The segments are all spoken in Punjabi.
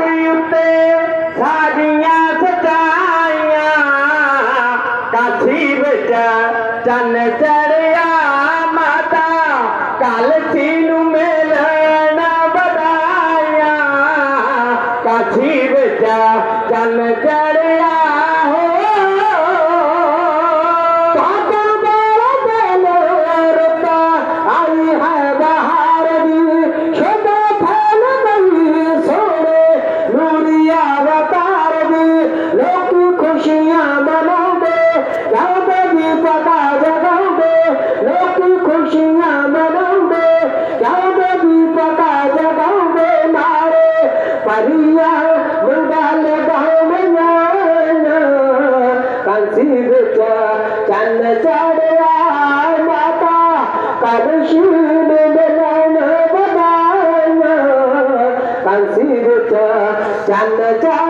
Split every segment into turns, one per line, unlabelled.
ਛਾਤੀ ਉੱਤੇ ਸਾਡੀਆਂ ਸਜਾਈਆਂ ਕਾਠੀ ਵਿੱਚ ਚੰਨ ਚੜਿਆ ਮਾਤਾ ਕਾਲਥੀ ਨੂੰ ਮਿਲਣਾ ਬਦਾਇਆ ਕਾਠੀ ਵਿੱਚ ਚੰਨ ਚੜਿਆ Jangan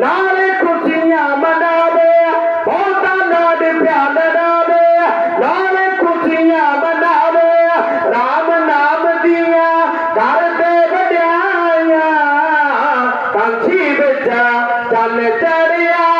ਨਾਲੇ ਖੁਸ਼ੀਆਂ ਮਨਾਵੇ, ਬਹੁਤਾ ਨਾਲੇ ਖੁਸ਼ੀਆਂ ਮਨਾਵੇ, ਰਾਮ ਨਾਮ ਦੀਆਂ ਕਰਦੇ ਵਡਿਆਈਆਂ ਕਾਂਖੀ ਵਿੱਚ ਚੱਲ ਚੜਿਆ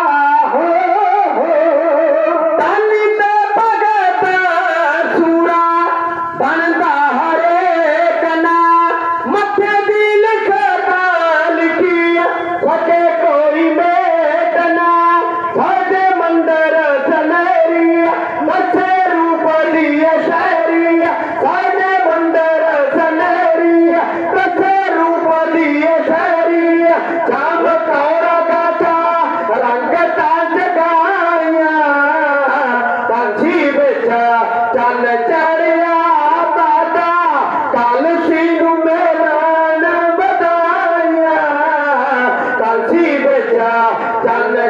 না জানলে